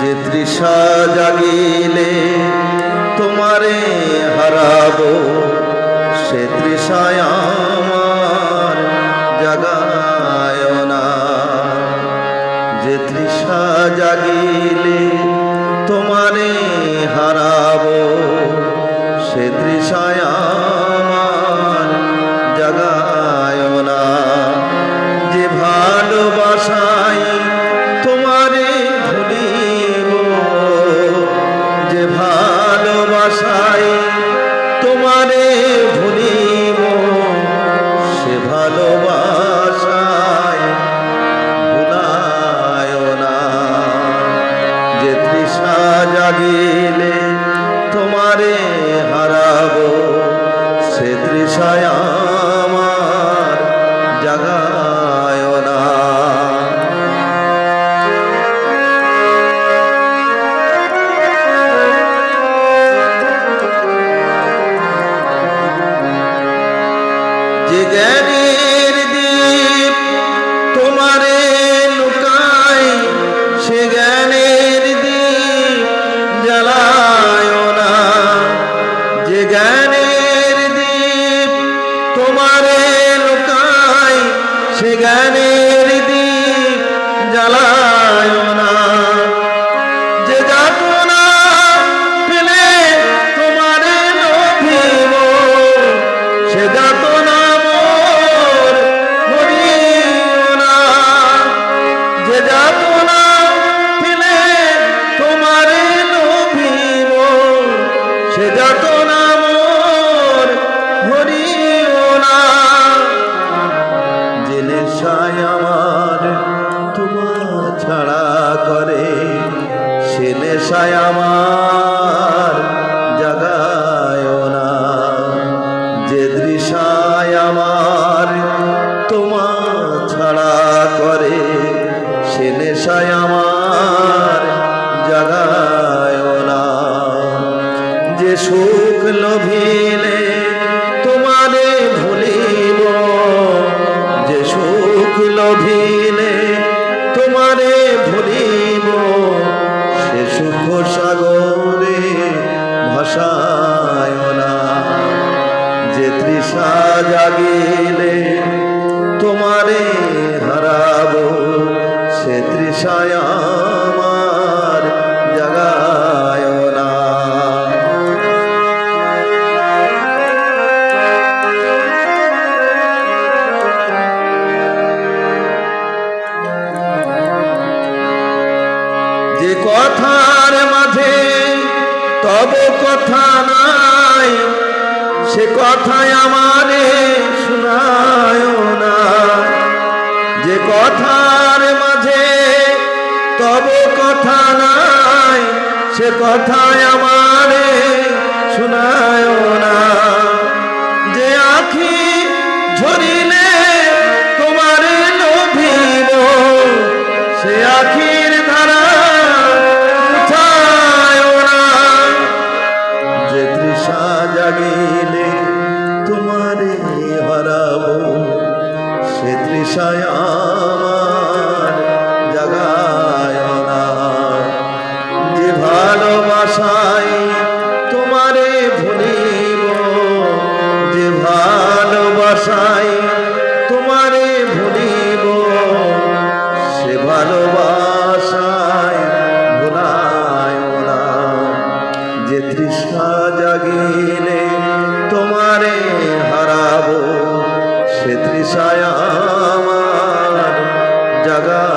যে তৃষা জাগিলে তোমারে হারাবো সে তৃষায় আমার জাগায় না। যে তৃষা জাগিলে জ্ঞানের দীপ জ্বালায় সে নেশায় আমার জাগায় না। যে দৃশায় আমার, তোমার ছাড়া করে সে নেশায় আমার জাগায় না। যে সুখ লোভিলে জাগিলে তোমারে হারাবো সে তৃষায় আমার জাগায় না। যে কথার মাঝে তব কথা নাই, সে কথায় আমারে তব কথা নাই, সে কথায় আমারে শোনায় না। যে আখি ঝরিলে তোমারে লোভিব সে আখির ধারা না। যে তৃষা জাগিলে তোমারে হারাবো, সে তৃষায় ভালোবাসায় তোমারে ভুলিব। সে ভালোবাসায় ভুলায় না যে তৃষ্ণা জাগিলে তোমারে হারাবো, সে তৃষায় আমার জাগা